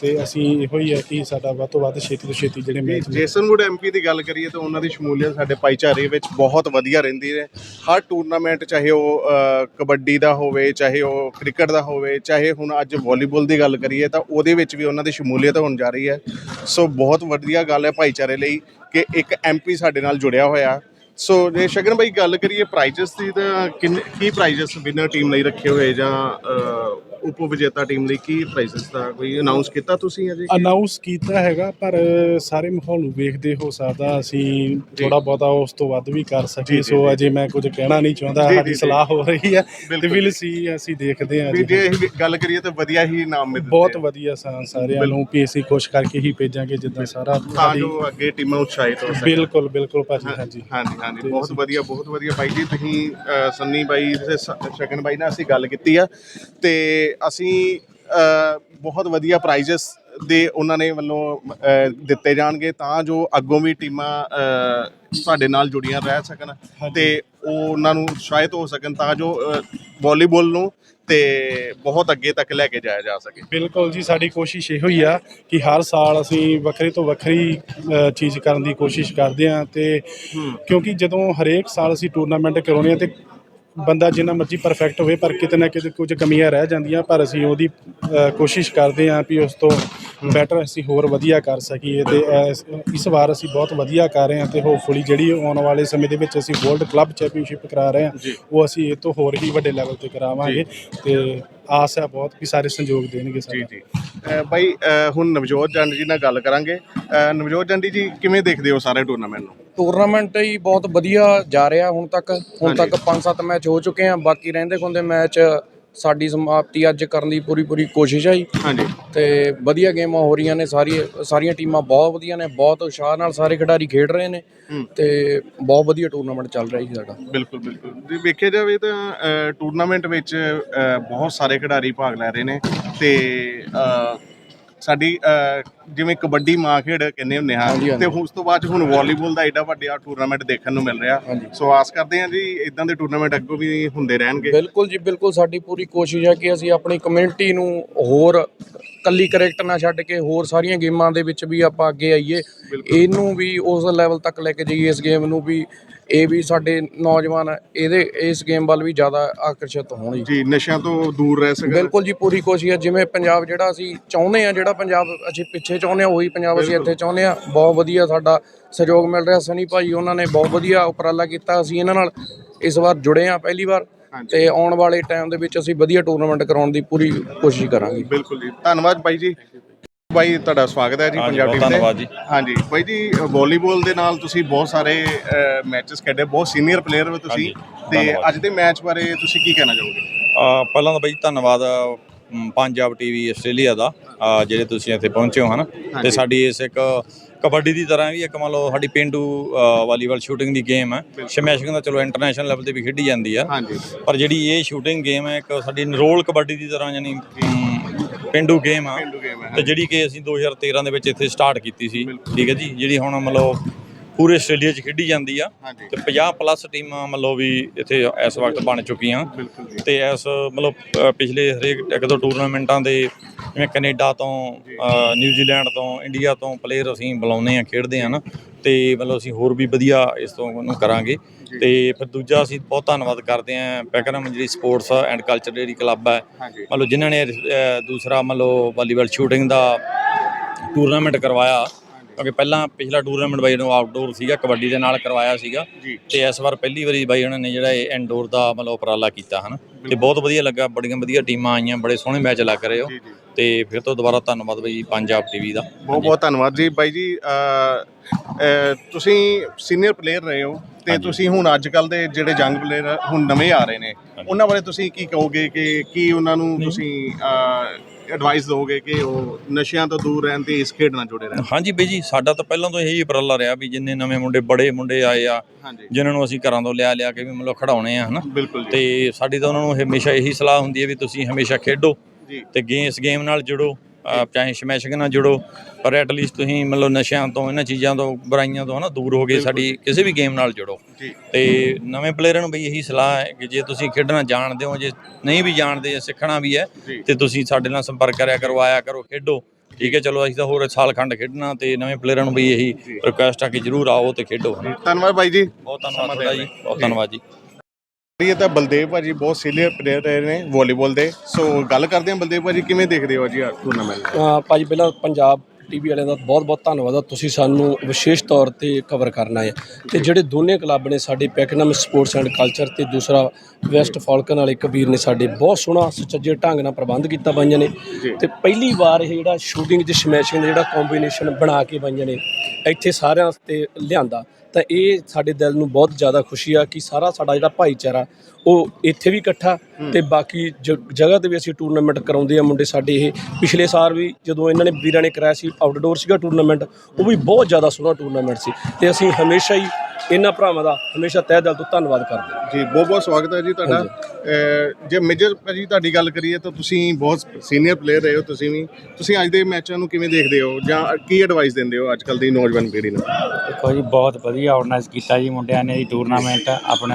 ਤੇ ਅਸੀਂ ਇਹੋ ਹੀ ਹੈ ਕਿ ਸਾਡਾ ਵੱਧ ਤੋਂ ਵੱਧ ਛੇਤੀ ਤੋਂ ਛੇਤੀ ਜਿਹੜੇ ਮੈਚ ਨੇ ਜੇਸਨ ਵੁੱਡ ਐਮਪੀ ਦੀ ਗੱਲ ਕਰੀਏ ਤਾਂ ਉਹਨਾਂ ਦੀ ਸ਼ਮੂਲੀਅਤ ਸਾਡੇ ਭਾਈਚਾਰੇ ਵਿੱਚ ਬਹੁਤ ਵਧੀਆ ਰਹਿੰਦੀ ਹੈ। ਹਰ ਟੂਰਨਾਮੈਂਟ ਚਾਹੇ ਉਹ ਅ, ਕਬੱਡੀ ਦਾ ਹੋਵੇ ਚਾਹੇ ਉਹ ਕ੍ਰਿਕਟ ਦਾ ਹੋਵੇ ਚਾਹੇ ਹੁਣ ਅੱਜ ਵਾਲੀਬਾਲ ਦੀ ਗੱਲ ਕਰੀਏ ਤਾਂ ਉਹਦੇ ਵਿੱਚ ਵੀ ਉਹਨਾਂ ਦੀ ਸ਼ਮੂਲੀਅਤ ਹੋਣ ਜਾ ਰਹੀ ਹੈ। ਸੋ ਬਹੁਤ ਵਧੀਆ ਗੱਲ ਹੈ ਭਾਈਚਾਰੇ ਲਈ। ਕਿ ਇੱਕ ਐਮਪੀ ਸਾਡੇ ਨਾਲ ਜੁੜਿਆ ਹੋਇਆ। ਸੋ ਜੇ ਸ਼ਗਨ ਭਾਈ ਗੱਲ ਕਰੀਏ ਪ੍ਰਾਈਜ਼ਸ ਦੀ, ਤਾਂ ਕਿੰਨੇ, ਕੀ ਪ੍ਰਾਈਜ਼ਸ ਵਿਨਰ ਟੀਮ ਲਈ ਰੱਖੇ ਹੋਏ ਜਾਂ ਉਪ ਵਿਜੇਤਾ ਟੀਮ ਲਈ ਕੀ ਪ੍ਰਾਈਜ਼ਸ ਦਾ ਕੋਈ ਅਨਾਉਂਸ ਕੀਤਾ ਤੁਸੀਂ ਅਜੇ? ਅਨਾਉਂਸ ਕੀਤਾ ਹੈਗਾ ਪਰ ਸਾਰੇ ਮਾਹੌਲ ਨੂੰ ਵੇਖਦੇ ਹੋ ਸਕਦਾ ਅਸੀਂ ਥੋੜਾ ਬਹੁਤਾ ਉਸ ਤੋਂ ਵੱਧ ਵੀ ਕਰ ਸਕੀਏ ਸੋ ਅਜੇ ਮੈਂ ਕੁਝ ਕਹਿਣਾ ਨਹੀਂ ਚਾਹੁੰਦਾ ਸਾਡੀ ਸਲਾਹ ਹੋ ਰਹੀ ਹੈ ਤੇ ਵਿਲ। ਸੀ ਅਸੀਂ ਦੇਖਦੇ ਹਾਂ ਜੀ ਗੱਲ ਕਰੀਏ ਤਾਂ ਵਧੀਆ ਹੀ ਨਾਮ ਮਿਲ ਬਹੁਤ ਵਧੀਆ ਸਾਂ ਸਾਰਿਆਂ ਨੂੰ ਵੀ ਅਸੀਂ ਕੋਸ਼ਿਸ਼ ਕਰਕੇ ਹੀ ਭੇਜਾਂਗੇ ਜਿੱਦਾਂ ਸਾਰਾ ਤਾਂ ਜੋ ਅੱਗੇ ਟੀਮਾਂ ਉਤਸ਼ਾਹਿਤ ਹੋ ਸਕਣ ਬਿਲਕੁਲ ਬਿਲਕੁਲ ਭਾਜੀ ਹਾਂਜੀ। ਹਾਂਜੀ ਹਾਂਜੀ ਬਹੁਤ ਵਧੀਆ ਬਹੁਤ ਵਧੀਆ ਬਾਈ ਜੀ ਤੁਸੀਂ ਸੰਨੀ ਬਾਈ ਤੇ ਸ਼ਗਨ ਬਾਈ ਨਾਲ ਅਸੀਂ ਗੱਲ ਕੀਤੀ ਆ ਤੇ ਅਸੀਂ ਬਹੁਤ ਵਧੀਆ ਪ੍ਰਾਈਜ਼ਸ ਦੇ ਉਹਨਾਂ ਨੇ ਵੱਲੋਂ ਦਿੱਤੇ ਜਾਣਗੇ ਤਾਂ ਜੋ ਅੱਗੋਂ ਵੀ ਟੀਮਾਂ ਸਾਡੇ ਨਾਲ ਜੁੜੀਆਂ ਰਹਿ ਸਕਣ। ਤੇ ਉਹ ਉਹਨਾਂ ਨੂੰ ਉਤਸ਼ਾਹਿਤ ਹੋ ਸਕਣ ਤਾਂ ਜੋ ਵਾਲੀਬਾਲ ਨੂੰ ਤੇ ਬਹੁਤ ਅੱਗੇ ਤੱਕ ਲੈ ਕੇ ਜਾਇਆ ਜਾ ਸਕੇ ਬਿਲਕੁਲ ਜੀ ਸਾਡੀ ਕੋਸ਼ਿਸ਼ ਇਹੋ ਹੀ ਆ ਕਿ ਹਰ ਸਾਲ ਅਸੀਂ ਵੱਖਰੀ ਤੋਂ ਵੱਖਰੀ ਚੀਜ਼ ਕਰਨ ਦੀ ਕੋਸ਼ਿਸ਼ ਕਰਦੇ ਹਾਂ ਤੇ ਕਿਉਂਕਿ ਜਦੋਂ ਹਰੇਕ ਸਾਲ ਅਸੀਂ ਟੂਰਨਾਮੈਂਟ ਕਰਾਉਂਦੇ ਹਾਂ ਤੇ ਬੰਦਾ ਜਿੰਨਾ ਮਰਜ਼ੀ ਪਰਫੈਕਟ ਹੋਵੇ ਪਰ ਕਿਤੇ ਨਾ ਕਿਤੇ ਕੁਝ ਕਮੀਆਂ ਰਹਿ ਜਾਂਦੀਆਂ ਪਰ ਅਸੀਂ ਉਹਦੀ ਅ, ਕੋਸ਼ਿਸ਼ ਕਰਦੇ ਹਾਂ ਵੀ ਉਸ ਤੋਂ ਬੈਟਰ ਅਸੀਂ ਹੋਰ ਵਧੀਆ ਕਰ ਸਕੀਏ ਤੇ ਇਸ- ਇਸ ਵਾਰ ਅਸੀਂ ਬਹੁਤ ਵਧੀਆ ਕਰ ਰਹੇ ਹਾਂ ਤੇ ਹੋਪਫੁਲੀ ਜਿਹੜੀ ਆਉਣ ਵਾਲੇ ਸਮੇਂ ਦੇ ਵਿੱਚ ਅਸੀਂ ਵਰਲਡ ਕਲੱਬ ਚੈਂਪੀਅਨਸ਼ਿਪ ਕਰਾ ਰਹੇ ਹਾਂ। ਉਹ ਅਸੀਂ ਇਹ ਤੋਂ ਹੋਰ ਹੀ ਵੱਡੇ ਲੈਵਲ ਤੇ ਕਰਾਵਾਂਗੇ ਤੇ ਆਸ ਹੈ ਬਹੁਤ ਕਿ ਸਾਰੇ ਸੰਯੋਗ ਦੇਣਗੇ ਜੀ ਸਾਡਾ। ਜੀ ਅ, ਬਾਈ ਅ, ਹੁਣ ਨਵਜੋਤ ਜੰਡ ਜੀ ਨਾਲ ਗੱਲ ਕਰਾਂਗੇ। ਨਵਜੋਤ ਜੰਡੀ ਜੀ ਕਿਵੇਂ ਦੇਖਦੇ ਹੋ ਸਾਰੇ ਟੂਰਨਾਮੈਂਟ ਨੂੰ? ਟੂਰਨਾਮੈਂਟ ਹੀ ਬਹੁਤ ਵਧੀਆ ਜਾ ਰਿਹਾ ਹੁਣ ਤੱਕ। ਹੁਣ। ਤੱਕ 5-7 ਮੈਚ ਹੋ ਚੁੱਕੇ ਆ ਬਾਕੀ ਰਹਿੰਦੇ ਖੁੰਦੇ ਮੈਚ ਸਾਡੀ ਸਮਾਪਤੀ ਅੱਜ ਕਰਨ ਦੀ ਪੂਰੀ ਪੂਰੀ ਕੋਸ਼ਿਸ਼ ਹੈ ਜੀ। ਹਾਂਜੀ। ਤੇ ਵਧੀਆ ਗੇਮਾਂ ਹੋ ਰਹੀਆਂ ਨੇ ਸਾਰੀ ਸਾਰੀਆਂ ਟੀਮਾਂ ਬਹੁਤ ਵਧੀਆ ਨੇ ਬਹੁਤ ਉਤਸ਼ਾਹ ਨਾਲ ਸਾਰੇ ਖਿਡਾਰੀ ਖੇਡ ਰਹੇ ਨੇ। ਤੇ ਬਹੁਤ ਵਧੀਆ ਟੂਰਨਾਮੈਂਟ ਚੱਲ ਰਿਹਾ ਜੀ ਸਾਡਾ। ਬਿਲਕੁਲ ਬਿਲਕੁਲ। ਜੇ ਵੇਖਿਆ ਜਾਵੇ ਤਾਂ ਟੂਰਨਾਮੈਂਟ ਵਿੱਚ ਬਹੁਤ ਸਾਰੇ ਖਿਡਾਰੀ ਭਾਗ ਲੈ ਰਹੇ ਨੇ ਤੇ ਸਾਡੀ ਜਿਵੇਂ ਕਬੱਡੀ ਮਾਂ ਖੇਡ ਕਹਿੰਦੇ ਹੁੰਦੇ ਹਾਂ। ਤੇ ਉਸ ਤੋਂ ਬਾਅਦ ਹੁਣ ਵਾਲੀਬਾਲ ਦਾ ਐਡਾ ਵੱਡਾ ਟੂਰਨਾਮੈਂਟ ਦੇਖਣ ਨੂੰ ਮਿਲ ਰਿਹਾ। ਸੋ ਆਸ ਕਰਦੇ ਹਾਂ ਜੀ ਇਦਾਂ ਦੇ ਟੂਰਨਾਮੈਂਟ ਅੱਗੋਂ ਵੀ ਹੁੰਦੇ ਰਹਿਣਗੇ ਬਿਲਕੁਲ ਜੀ ਬਿਲਕੁਲ ਸਾਡੀ ਪੂਰੀ ਕੋਸ਼ਿਸ਼ ਹੈ ਕਿ ਅਸੀਂ ਆਪਣੀ ਕਮਿਊਨਿਟੀ ਨੂੰ ਹੋਰ ਕੱਲੀ ਕ੍ਰਿਕਟ ਨਾ ਛੱਡ ਕੇ ਹੋਰ ਸਾਰੀਆਂ ਗੇਮਾਂ ਦੇ ਵਿੱਚ ਵੀ ਆਪਾਂ ਅੱਗੇ ਆਈਏ ਇਹਨੂੰ ਵੀ ਉਸ ਲੈਵਲ ਤੱਕ ਲੈ ਕੇ ਜਾਈਏ ਇਸ ਗੇਮ ਨੂੰ ਵੀ ਇਹ ਵੀ ਸਾਡੇ ਨੌਜਵਾਨ ਇਹਦੇ ਇਸ ਗੇਮ ਵੱਲ ਵੀ ਜ਼ਿਆਦਾ ਆਕਰਸ਼ਿਤ ਹੋਣ ਜੀ। ਜੀ ਨਸ਼ਿਆਂ ਤੋਂ ਦੂਰ ਰਹਿ ਸਕਣ ਬਿਲਕੁਲ ਜੀ ਪੂਰੀ ਕੋਸ਼ਿਸ਼ ਹੈ। ਜਿਵੇਂ ਪੰਜਾਬ ਜਿਹੜਾ ਅਸੀਂ ਚਾਹੁੰਦੇ ਆ ਜਿਹੜਾ ਪੰਜਾਬ ਅਸੀਂ ਪਿੱਛੇ ਚਾਹੁੰਦੇ ਆ ਉਹੀ ਪੰਜਾਬ ਅਸੀਂ ਇੱਥੇ ਚਾਹੁੰਦੇ ਆ ਬਹੁਤ ਵਧੀਆ ਸਾਡਾ ਸਹਿਯੋਗ ਮਿਲ ਰਿਹਾ। ਸਨੀ ਭਾਈ ਉਹਨਾਂ ਨੇ ਬਹੁਤ ਵਧੀਆ ਉਪਰਾਲਾ ਕੀਤਾ। ਅਸੀਂ ਇਹਨਾਂ ਨਾਲ ਇਸ ਵਾਰ ਜੁੜੇ ਆ ਪਹਿਲੀ ਵਾਰ। ਤੇ ਆਉਣ ਵਾਲੇ ਟਾਈਮ ਦੇ ਵਿੱਚ ਅਸੀਂ ਵਧੀਆ ਟੂਰਨਾਮੈਂਟ ਕਰਾਉਣ ਦੀ ਪੂਰੀ ਕੋਸ਼ਿਸ਼ ਕਰਾਂਗੇ। ਬਿਲਕੁਲ ਜੀ। ਧੰਨਵਾਦ ਬਾਈ ਜੀ। ਬਾਈ ਤੁਹਾਡਾ ਸਵਾਗਤ ਹੈ ਜੀ ਹਾਂਜੀ, ਪੰਜਾਬ ਬਹੁਤ ਟੀਮ ਧੰਨਵਾਦ ਜੀ। ਹਾਂਜੀ ਬਾਈ ਜੀ ਵਾਲੀਬਾਲ ਦੇ ਨਾਲ ਤੁਸੀਂ ਬਹੁਤ ਸਾਰੇ ਮੈਚਸ ਖੇਡੇ ਬਹੁਤ ਸੀਨੀਅਰ ਪਲੇਅਰ ਹੋ ਤੁਸੀਂ। ਹਾਂਜੀ, ਤੇ ਧੰਨਵਾਦ। ਅੱਜ ਦੇ ਮੈਚ ਬਾਰੇ ਤੁਸੀਂ ਕੀ ਕਹਿਣਾ ਚਾਹੋਗੇ? ਅ, ਪਹਿਲਾਂ ਤਾਂ ਬਈ ਧੰਨਵਾਦ ਅਮ, ਪੰਜਾਬ ਟੀਵੀ ਆਸਟ੍ਰੇਲੀਆ ਦਾ ਅ, ਜਿਹੜੇ ਤੁਸੀਂ ਇੱਥੇ ਪਹੁੰਚੇ ਹੋ ਹਨ? ਤੇ ਸਾਡੀ ਇਸ ਇੱਕ ਕਬੱਡੀ ਦੀ ਤਰ੍ਹਾਂ ਵੀ ਇੱਕ ਮੰਨ ਲਓ ਸਾਡੀ ਪਿੰਡੂ ਅ, ਵਾਲੀਬਾਲ ਸ਼ੂਟਿੰਗ ਦੀ ਗੇਮ ਹੈ। ਸਮੈਸ਼ਿੰਗ ਦਾ ਚਲੋ ਇੰਟਰਨੈਸ਼ਨਲ ਲੈਵਲ ਤੇ ਵੀ ਖੇਡੀ ਜਾਂਦੀ ਆ। ਹਾਂਜੀ। ਪਰ ਜਿਹੜੀ ਇਹ ਸ਼ੂਟਿੰਗ ਗੇਮ ਹੈ ਇੱਕ ਸਾਡੀ ਨਰੋਲ ਕਬੱਡੀ ਦੀ ਤਰ੍ਹਾਂ ਯਾਨੀ ਪਿੰਡੂ ਗੇਮ ਆ। ਪਿੰਡੂ ਗੇਮ ਹੈ ਤੇ ਜਿਹੜੀ ਕਿ ਅਸੀਂ 2013 ਦੇ ਵਿੱਚ ਇੱਥੇ ਸਟਾਰਟ ਕੀਤੀ ਸੀ। ਠੀਕ ਹੈ ਜੀ ਜਿਹੜੀ ਹੁਣ ਮੰਨ ਲਓ ਪੂਰੇ ਆਸਟ੍ਰੇਲੀਆ 'ਚ ਖੇਡੀ ਜਾਂਦੀ ਆ। ਤੇ 50 ਪਲੱਸ ਟੀਮਾਂ ਮਤਲਬ ਵੀ ਇੱਥੇ ਇਸ ਵਕਤ ਬਣ ਚੁੱਕੀਆਂ। ਤੇ ਇਸ ਮਤਲਬ ਪਿਛਲੇ ਹਰੇਕ ਇੱਕ ਦੋ ਟੂਰਨਾਮੈਂਟਾਂ ਦੇ ਜਿਵੇਂ ਕੈਨੇਡਾ ਤੋਂ ਨਿਊਜ਼ੀਲੈਂਡ ਤੋਂ ਇੰਡੀਆ ਤੋਂ ਪਲੇਅਰ ਅਸੀਂ ਬੁਲਾਉਂਦੇ ਆ ਖੇਡਦੇ ਆ ਨਾ। ਤੇ ਮਤਲਬ ਅਸੀਂ ਹੋਰ ਵੀ ਵਧੀਆ ਇਸ ਤੋਂ ਉਹਨੂੰ ਕਰਾਂਗੇ। ਤੇ ਫਿਰ ਦੂਜਾ ਅਸੀਂ ਬਹੁਤ ਧੰਨਵਾਦ ਕਰਦੇ ਆ ਪੈਕਰਮ ਜਿਹੜੀ ਸਪੋਰਟਸ ਐਂਡ ਕਲਚਰ ਜਿਹੜੀ ਕਲੱਬ ਹੈ ਮਤਲਬ ਜਿਨ੍ਹਾਂ ਨੇ ਦੂਸਰਾ ਮਤਲਬ ਵਾਲੀਬਾਲ ਸ਼ੂਟਿੰਗ ਦਾ ਟੂਰਨਾਮੈਂਟ ਕਰਵਾਇਆ। ਕਿਉਂਕਿ ਪਹਿਲਾਂ ਪਿਛਲਾ ਟੂਰਨਾਮੈਂਟ ਬਾਈ ਨੂੰ ਆਊਟਡੋਰ ਸੀਗਾ ਕਬੱਡੀ ਦੇ ਨਾਲ ਕਰਵਾਇਆ ਸੀਗਾ। ਤੇ ਇਸ ਵਾਰ ਪਹਿਲੀ ਵਾਰੀ ਬਾਈ ਉਹਨਾਂ ਨੇ ਜਿਹੜਾ ਇਹ ਇਨਡੋਰ ਦਾ ਮਤਲਬ ਉਪਰਾਲਾ ਕੀਤਾ ਹਨ। ਤੇ ਬਹੁਤ ਵਧੀਆ ਲੱਗਾ ਬੜੀਆਂ ਵਧੀਆ ਟੀਮਾਂ ਆਈਆਂ ਬੜੇ ਸੋਹਣੇ ਮੈਚ ਲੱਗ ਰਹੇ ਹੋ ਤੇ ਫਿਰ ਤੋਂ ਦੁਬਾਰਾ ਧੰਨਵਾਦ ਬਾਈ ਪੰਜਾਬ ਟੀਵੀ ਦਾ। ਬਹੁਤ ਬਹੁਤ ਧੰਨਵਾਦ ਜੀ। ਬਾਈ ਜੀ ਤੁਸੀਂ ਸੀਨੀਅਰ ਪਲੇਅਰ ਰਹੇ ਹੋ ਤੇ। ਤੁਸੀਂ ਹੁਣ ਅੱਜ ਕੱਲ ਦੇ ਜਿਹੜੇ ਜੰਗ ਪਲੇਅਰ ਹੁਣ ਨਵੇਂ ਆ ਰਹੇ ਨੇ। ਉਹਨਾਂ ਬਾਰੇ ਤੁਸੀਂ ਕੀ ਕਹੋਗੇ ਕਿ ਕੀ ਉਹਨਾਂ ਨੂੰ ਤੁਸੀਂ ਐਡਵਾਈਸ ਦਿਓਗੇ ਕਿ ਉਹ ਨਸ਼ਿਆਂ ਤੋਂ ਦੂਰ ਰਹਿਣ ਤੇ ਇਸ ਖੇਡ ਨਾਲ ਜੁੜੇ ਰਹਿਣ? ਹਾਂਜੀ ਬਾਈ ਜੀ ਸਾਡਾ ਤਾਂ ਪਹਿਲਾਂ ਤੋਂ ਇਹੀ ਉਪਰਾਲਾ ਰਿਹਾ ਵੀ ਜਿੰਨੇ ਨਵੇਂ ਮੁੰਡੇ ਬੜੇ ਮੁੰਡੇ ਆਏ ਆ ਜਿਨ੍ਹਾਂ ਨੂੰ ਅਸੀਂ ਘਰਾਂ ਤੋਂ ਲਿਆ ਲਿਆ ਕੇ ਵੀ ਮਤਲਬ ਖੜਾਉਣੇ ਆ ਹਨਾ? ਤੇ ਸਾਡੀ ਤਾਂ ਉਹਨਾਂ ਨੂੰ ਹਮੇਸ਼ਾ ਇਹੀ ਸਲਾਹ ਹੁੰਦੀ ਹੈ ਵੀ ਤੁਸੀਂ ਹਮੇਸ਼ਾ ਖੇਡੋ ਤੇ ਗੇ ਇਸ ਗੇਮ ਨਾਲ ਜੁੜੋ। ਚਾਹੇ ਸਮੈਸ਼ਿੰਗ ਨਾਲ ਜੁੜੋ ਪਰ ਐਟ ਲੀਸਟ ਤੁਸੀਂ ਮਤਲਬ ਨਸ਼ਿਆਂ ਤੋਂ ਇਹਨਾਂ ਚੀਜ਼ਾਂ ਤੋਂ ਬੁਰਾਈਆਂ ਤੋਂ ਹਨਾ ਦੂਰ ਹੋ ਕੇ ਸਾਡੀ ਕਿਸੇ ਵੀ ਗੇਮ ਨਾਲ ਜੁੜੋ। ਤੇ ਨਵੇਂ ਪਲੇਅਰਾਂ ਨੂੰ ਬਈ ਇਹੀ ਸਲਾਹ ਹੈ ਕਿ ਜੇ ਤੁਸੀਂ ਖੇਡਣਾ ਜਾਣਦੇ ਹੋ ਜੇ ਨਹੀਂ ਵੀ ਜਾਣਦੇ ਜਾਂ ਸਿੱਖਣਾ ਵੀ ਹੈ। ਤੇ ਤੁਸੀਂ ਸਾਡੇ ਨਾਲ ਸੰਪਰਕ ਕਰਿਆ ਕਰੋ ਆਇਆ ਕਰੋ ਖੇਡੋ। ਠੀਕ ਹੈ ਚਲੋ ਅਸੀਂ ਤਾਂ ਹੋਰ ਸਾਲ ਖੰਡ ਖੇਡਣਾ ਤੇ ਨਵੇਂ ਪਲੇਅਰਾਂ ਨੂੰ ਵੀ ਇਹੀ ਰਿਕੁਐਸਟ ਆ ਕਿ ਜਰੂਰ ਆਓ ਤੇ ਖੇਡੋ। ਧੰਨਵਾਦ ਬਾਈ ਜੀ। ਬਹੁਤ ਧੰਨਵਾਦ ਤੁਹਾਡਾ ਜੀ ਬਹੁਤ ਧੰਨਵਾਦ ਜੀ। ਇਹ ਤਾਂ ਬਲਦੇਵ ਭਾਜੀ ਬਹੁਤ ਸੀਨੀਅਰ ਪਲੇਅਰ ਰਹੇ ਨੇ ਵਾਲੀਬਾਲ ਦੇ। ਸੋ ਗੱਲ ਕਰਦੇ ਹਾਂ ਬਲਦੇਵ ਭਾਜੀ ਕਿਵੇਂ ਦੇਖਦੇ ਹੋ ਜੀ ਟੂਰਨਾਮੈਂਟ ਅ, ਭਾਜੀ ਪਹਿਲਾਂ ਪੰਜਾਬ ਟੀਵੀ ਵਾਲਿਆਂ ਦਾ ਬਹੁਤ ਬਹੁਤ ਧੰਨਵਾਦ ਆ। ਤੁਸੀਂ ਸਾਨੂੰ ਵਿਸ਼ੇਸ਼ ਤੌਰ ਤੇ ਕਵਰ ਕਰਨਾ ਹੈ। ਤੇ ਜਿਹੜੇ ਦੋਨੇ ਕਲੱਬ ਨੇ ਸਾਡੇ ਪੈਕਨਮ ਸਪੋਰਟਸ ਐਂਡ ਕਲਚਰ ਤੇ ਦੂਸਰਾ ਵੈਸਟ ਫਾਲਕਨ ਵਾਲੇ ਕਬੀਰ ਨੇ ਸਾਡੇ ਬਹੁਤ ਸੋਹਣਾ ਸੁਚੱਜੇ ਢੰਗ ਨਾਲ ਪ੍ਰਬੰਧ ਕੀਤਾ ਬਾਈਆਂ ਨੇ। ਤੇ ਪਹਿਲੀ ਵਾਰ ਇਹ ਜਿਹੜਾ ਸ਼ੂਟਿੰਗ ਤੇ ਸਮੈਸ਼ਿੰਗ ਦਾ ਜਿਹੜਾ ਕੰਬੀਨੇਸ਼ਨ ਬਣਾ ਕੇ ਬਾਈਆਂ ਨੇ ਇੱਥੇ ਸਾਰਿਆਂ ਵਾਸਤੇ ਲਿਆਂਦਾ। ਤਾਂ ਇਹ ਸਾਡੇ ਦਿਲ ਨੂੰ ਬਹੁਤ ਜ਼ਿਆਦਾ ਖੁਸ਼ੀ ਆ ਕਿ ਸਾਰਾ ਸਾਡਾ ਜਿਹੜਾ ਭਾਈਚਾਰਾ ਉਹ ਇੱਥੇ ਵੀ ਇਕੱਠਾ ਤੇ ਬਾਕੀ ਜ- ਜਗ੍ਹਾ ਤੇ ਵੀ ਅਸੀਂ ਟੂਰਨਾਮੈਂਟ ਕਰਾਉਂਦੇ ਆ ਮੁੰਡੇ ਸਾਡੇ ਇਹ। ਪਿਛਲੇ ਸਾਲ ਵੀ ਜਦੋਂ ਇਹਨਾਂ ਨੇ ਵੀਰਾਂ ਨੇ ਕਰਾਇਆ ਸੀ ਆਊਟਡੋਰ ਸੀਗਾ ਟੂਰਨਾਮੈਂਟ ਉਹ ਵੀ ਬਹੁਤ ਜ਼ਿਆਦਾ ਸੋਹਣਾ ਟੂਰਨਾਮੈਂਟ ਸੀ। ਤੇ ਅਸੀਂ ਹਮੇਸ਼ਾ ਹੀ ਇਹਨਾਂ ਭਰਾਵਾਂ ਦਾ ਹਮੇਸ਼ਾ ਤਹਿ ਦਿਲ ਤੋਂ ਧੰਨਵਾਦ ਕਰਦੇ ਹਾਂ। ਜੀ ਬਹੁਤ ਬਹੁਤ ਸਵਾਗਤ ਹੈ ਜੀ ਤੁਹਾਡਾ। ਅਹ ਜੇ ਮੇਜਰ ਭਾਜੀ ਤੁਹਾਡੀ ਗੱਲ ਕਰੀਏ ਤਾਂ ਤੁਸੀਂ ਬਹੁਤ ਸੀਨੀਅਰ ਪਲੇਅਰ ਰਹੇ ਹੋ ਤੁਸੀਂ ਵੀ। ਤੁਸੀਂ ਅੱਜ ਦੇ ਮੈਚਾਂ ਨੂੰ ਕਿਵੇਂ ਦੇਖਦੇ ਹੋ ਜਾਂ ਕੀ ਐਡਵਾਈਸ ਦਿੰਦੇ ਹੋ ਅੱਜ ਕੱਲ ਦੀ ਨੌਜਵਾਨ ਪੀੜ੍ਹੀ ਨੂੰ? ਦੇਖੋ ਜੀ ਬਹੁਤ ਵਧੀਆ ਆਰਗੇਨਾਈਜ਼ ਕੀਤਾ ਜੀ ਮੁੰਡਿਆਂ ਨੇ ਜੀ ਟੂਰਨਾਮੈਂਟ ਆਪਣੇ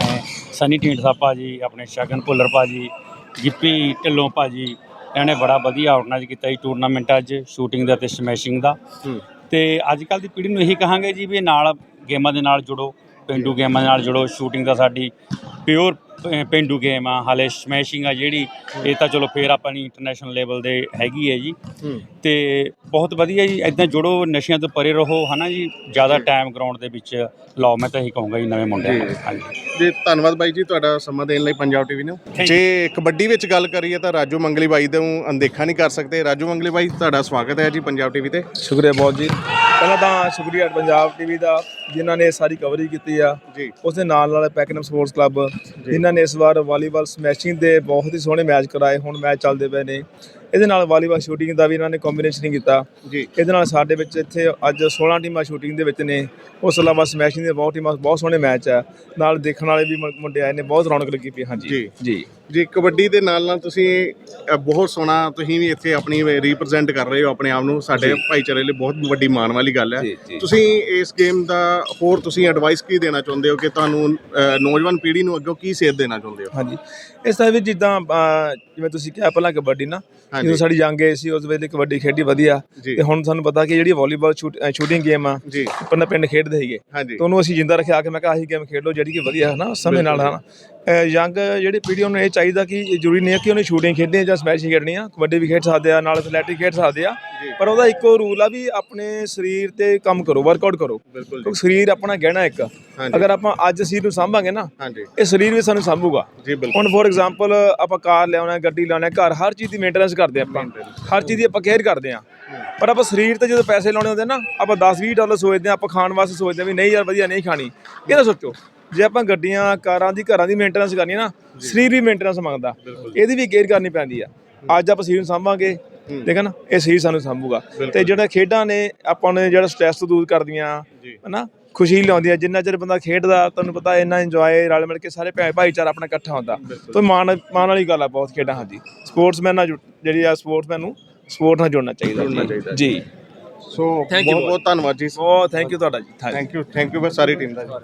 ਸਨੀ ਢੀਂਡਸਾ ਭਾਜੀ ਆਪਣੇ ਸ਼ਗਨ ਭੁੱਲਰ ਭਾਜੀ ਗਿੱਪੀ ਢਿੱਲੋਂ ਭਾਜੀ ਇਹਨਾਂ ਨੇ ਬੜਾ ਵਧੀਆ ਆਰਗੇਨਾਈਜ਼ ਕੀਤਾ ਜੀ ਟੂਰਨਾਮੈਂਟ ਅੱਜ ਸ਼ੂਟਿੰਗ ਦਾ ਤੇ ਸਮੈਸ਼ਿੰਗ ਦਾ। ਤੇ ਅੱਜ ਕੱਲ ਦੀ ਪੀੜ੍ਹੀ ਨੂੰ ਇਹੀ ਕਹਾਂਗੇ ਜੀ ਵੀ ਨਾਲ ਗੇਮਾਂ ਦੇ ਨਾਲ ਜੁੜੋ ਪਿੰਡੂ ਗੇਮਾਂ ਦੇ ਨਾਲ ਜੁੜੋ ਸ਼ੂਟਿੰਗ ਦਾ ਸਾਡੀ ਪਿਓਰ ਪੇਂਡੂ ਗੇਮ ਆ ਹਾਲੇ ਸਮੈਸ਼ਿੰਗ ਆ ਜਿਹੜੀ ਇਹ ਤਾਂ ਚਲੋ ਫੇਰ ਆਪਾਂ ਨਹੀਂ ਇੰਟਰਨੈਸ਼ਨਲ ਲੈਵਲ ਦੇ ਹੈਗੀ ਹੈ ਜੀ। ਤੇ ਬਹੁਤ ਵਧੀਆ ਜੀ ਇਦਾਂ ਜੁੜੋ ਨਸ਼ਿਆਂ ਤੋਂ ਪਰੇ ਰਹੋ ਹਨਾ ਜੀ? ਜ਼ਿਆਦਾ ਟਾਈਮ ਗਰਾਊਂਡ ਦੇ ਵਿੱਚ ਲਾਓ ਮੈਂ ਤਾਂ ਇਹੀ ਕਹੂੰਗਾ ਜੀ ਨਵੇਂ ਮੁੰਡਿਆਂ ਨੂੰ। ਹਾਂਜੀ। ਜੀ ਧੰਨਵਾਦ ਬਾਈ ਜੀ ਤੁਹਾਡਾ ਸਮਾਂ ਦੇਣ ਲਈ ਪੰਜਾਬ ਟੀਵੀ ਨੂੰ। ਜੇ ਕਬੱਡੀ ਵਿੱਚ ਗੱਲ ਕਰੀਏ ਤਾਂ ਰਾਜੂ ਮੰਗਲੀ ਬਾਈ ਦੇ ਨੂੰ ਅਣਦੇਖਾ ਨਹੀਂ ਕਰ ਸਕਦੇ। ਰਾਜੂ ਮੰਗਲੀ ਬਾਈ ਤੁਹਾਡਾ ਸਵਾਗਤ ਹੈ ਜੀ ਪੰਜਾਬ ਟੀਵੀ ਤੇ। ਸ਼ੁਕਰੀਆ ਬਹੁਤ ਜੀ। ਪਹਿਲਾਂ ਤਾਂ ਸ਼ੁਕਰੀਆ ਪੰਜਾਬ ਟੀਵੀ ਦਾ ਜਿਨ੍ਹਾਂ ਨੇ ਸਾਰੀ ਕਵਰੇਜ ਕੀਤੀ ਆ। ਜੀ। ਉਸ ਦੇ ਨਾਲ ਨਾਲ ਪੈਕਨਮ ਸਪੋਰਟਸ ਕਲੱਬ ਜਿਨ੍ਹਾਂ ਨੇ ਇਸ ਵਾਰ ਵਾਲੀਬਾਲ ਸਮੈਸ਼ਿੰਗ ਦੇ ਬਹੁਤ ਹੀ ਸੋਹਣੇ ਮੈਚ ਕਰਾਏ ਹੁਣ ਮੈਚ ਚੱਲਦੇ ਪਏ ਨੇ। ਇਹਦੇ ਨਾਲ ਵਾਲੀਬਾਲ ਸ਼ੂਟਿੰਗ ਦਾ ਵੀ ਇਹਨਾਂ ਨੇ ਕੰਬੀਨੇਸ਼ਨ ਕੀਤਾ। ਜੀ। ਇਹਦੇ ਨਾਲ ਸਾਡੇ ਵਿੱਚ ਇੱਥੇ ਅੱਜ 16 ਟੀਮਾਂ ਸ਼ੂਟਿੰਗ ਦੇ ਵਿੱਚ ਨੇ। ਉਸ ਤੋਂ ਇਲਾਵਾ ਸਮੈਸ਼ਿੰਗ ਦੇ ਬਹੁਤ ਟੀਮਾਂ ਬਹੁਤ ਸੋਹਣੇ ਮੈਚ ਆ। ਨਾਲ ਦੇਖਣ ਵਾਲੇ ਵੀ ਮੁੰਡੇ ਆਏ ਨੇ ਬਹੁਤ ਰੌਣਕ ਲੱਗੀ ਪਈ ਹਾਂਜੀ। ਜੀ। ਜੀ। ਜੀ ਕਬੱਡੀ ਦੇ ਨਾਲ ਨਾਲ ਤੁਸੀਂ ਅ, ਬਹੁਤ ਸੋਹਣਾ ਤੁਸੀਂ ਵੀ ਇੱਥੇ ਆਪਣੀ ਰਿਪਰੈਜ਼ੈਂਟ ਕਰ ਰਹੇ ਹੋ ਆਪਣੇ ਆਪ ਨੂੰ ਸਾਡੇ ਭਾਈਚਾਰੇ ਲਈ ਬਹੁਤ ਵੱਡੀ ਮਾਣ ਵਾਲੀ ਗੱਲ ਹੈ। ਜੀ। ਤੁਸੀਂ ਇਸ ਗੇਮ ਦਾ ਹੋਰ ਤੁਸੀਂ ਐਡਵਾਈਸ ਕੀ ਦੇਣਾ ਚਾਹੁੰਦੇ ਹੋ ਕਿ ਤੁਹਾਨੂੰ ਅ, ਨੌਜਵਾਨ ਪੀੜ੍ਹੀ ਨੂੰ ਅੱਗੋਂ ਕੀ ਸੇਧ ਦੇਣਾ ਚਾਹੁੰਦੇ ਹੋ? ਹਾਂਜੀ। ਇਸ ਤਰ੍ਹਾਂ ਵੀ ਜਿੱਦਾਂ ਅਹ, ਜਿਵੇਂ ਤੁਸੀਂ ਕਿਹਾ ਪਹਿਲਾਂ ਕਬੱਡੀ ਨਾ ਹਾਂਜੀ। ਜਦੋਂ ਸਾਡੀ ਜੰਗ ਏ ਸੀ ਉਸ ਵੇਲੇ ਕਬੱਡੀ ਖੇਡੀ ਵਧੀਆ। ਜੀ। ਤੇ ਹੁਣ ਸਾਨੂੰ ਪਤਾ ਕਿ ਜਿਹੜੀ ਵਾਲੀਬਾਲ ਸ਼ੂਟਿੰਗ ਗੇਮ ਆ ਜੀ। ਪਿੰਡ ਪਿੰਡ ਖੇਡਦੇ ਸੀਗੇ। ਹਾਂਜੀ। ਤੇ ਉਹਨੂੰ ਅਸੀਂ ਜਿੰਦਾ ਰੱਖਿਆ ਕਿ ਮੈਂ ਕਿਹਾ ਆਹੀ ਗੇਮ ਖੇਡ ਲਓ ਜਿਹੜੀ ਕਿ ਵਧੀਆ ਹੈ ਨਾ ਸਮੇਂ ਨਾਲ ਹਨਾ ਯੰਗ ਜਿਹੜੀ ਪੀੜ੍ਹੀ ਉਹਨੂੰ ਇਹ ਚਾਹੀਦਾ ਕਿ ਜ਼ਰੂਰੀ ਨਹੀਂ ਹੈ ਕਿ ਉਹਨੇ ਸ਼ੂਟਿੰਗ ਖੇਡਣੀ ਹੈ ਜਾਂ ਸਮੈਸ਼ ਖੇਡਣੀ ਆ ਕਬੱਡੀ ਵੀ ਖੇਡ ਸਕਦੇ ਆ ਨਾਲ ਐਥਲੈਟਿਕ ਖੇਡ ਸਕਦੇ ਆ ਪਰ ਉਹਦਾ ਇੱਕੋ ਰੂਲ ਆ ਵੀ ਆਪਣੇ ਸਰੀਰ ਤੇ ਕੰਮ ਕਰੋ ਵਰਕਆਊਟ ਕਰੋ। ਬਿਲਕੁਲ ਸਰੀਰ ਆਪਣਾ ਗਹਿਣਾ ਇੱਕ। ਅਗਰ ਆਪਾਂ ਅੱਜ ਸਰੀਰ ਨੂੰ ਸਾਂਭਾਂਗੇ ਨਾ ਇਹ ਸਰੀਰ ਵੀ ਸਾਨੂੰ ਸਾਂਭੂਗਾ। ਜੀ ਬਿਲਕੁਲ। ਹੁਣ ਫੋਰ ਐਗਜ਼ਾਮਪਲ ਆਪਾਂ ਕਾਰ ਲਿਆਉਣਾ ਗੱਡੀ ਲਾਉਣਾ ਘਰ ਹਰ ਚੀਜ਼ ਦੀ ਮੇਨਟੇਨੈਂਸ ਕਰਦੇ ਆਪਾਂ। ਹਰ ਚੀਜ਼ ਦੀ ਆਪਾਂ ਕੇਅਰ ਕਰਦੇ ਆ। ਪਰ ਆਪਾਂ ਸਰੀਰ ਤੇ ਜਦੋਂ ਪੈਸੇ ਲਾਉਣੇ ਹੁੰਦੇ ਨਾ ਆਪਾਂ 10-20 ਡਾਲਰ ਸੋਚਦੇ ਆ ਆਪਾਂ ਖਾਣ ਵਾਸਤੇ ਸੋਚਦੇ ਆ ਵੀ ਨਹੀਂ ਯਾਰ ਵਧੀਆ ਨਹੀਂ ਖਾਣੀ। ਇਹ ਨਾ ਸੋਚੋ। ਜੇ ਆਪਾਂ ਗੱਡੀਆਂ ਕਾਰਾਂ ਦੀ ਘਰਾਂ ਦੀ ਮੇਨਟੇਨੈਂਸ ਕਰਨੀ ਨਾ ਸਰੀਰ ਵੀ ਮੇਨਟੇਨੈਂਸ ਮੰਗਦਾ। ਇਹਦੀ ਵੀ ਕੇਅਰ ਕਰਨੀ ਪੈਂਦੀ ਆ। ਅੱਜ ਆਪਾਂ ਸਰੀਰ ਨੂੰ ਸਾਂਭਾਂਗੇ ਠੀਕ ਹੈ ਨਾ? ਇਹ ਸਰੀਰ ਸਾਨੂੰ ਸਾਂਭੂਗਾ। ਤੇ ਜਿਹੜਾ ਖੇਡਾਂ ਨੇ ਆਪਾਂ ਨੇ ਜਿਹੜਾ ਸਟ੍ਰੈਸ ਦੂਰ ਕਰਦੀਆਂ ਹਨਾ? ਖੁਸ਼ੀ ਲਿਆਉਂਦੀਆਂ ਜਿੰਨਾ ਚਿਰ ਬੰਦਾ ਖੇਡਦਾ ਤੁਹਾਨੂੰ ਪਤਾ ਇੰਨਾ ਇੰਜੋਏ ਰਲ ਮਿਲ ਕੇ ਸਾਰੇ ਭੈ ਭਾਈਚਾਰਾ ਆਪਣਾ ਇਕੱਠਾ ਹੁੰਦਾ। ਤੇ ਮਾਣ ਮਾਣ ਵਾਲੀ ਗੱਲ ਆ ਬਹੁਤ ਖੇਡਾਂ ਹਾਂਜੀ। ਸਪੋਰਟਸਮੈਨ ਨਾਲ ਜਿਹੜੀ ਆ ਸਪੋਰਟਸਮੈਨ ਨੂੰ ਸਪੋਰਟ ਨਾਲ ਜੁੜਨਾ ਚਾਹੀਦਾ। ਜੀ। ਸੋ Thank you ਬਹੁਤ ਬਹੁਤ ਧੰਨਵਾਦ ਜੀ। ਬਹੁਤ ਥੈਂਕ ਯੂ ਤੁਹਾਡਾ ਜੀ. Thank you thank you for sorry team ਦਾ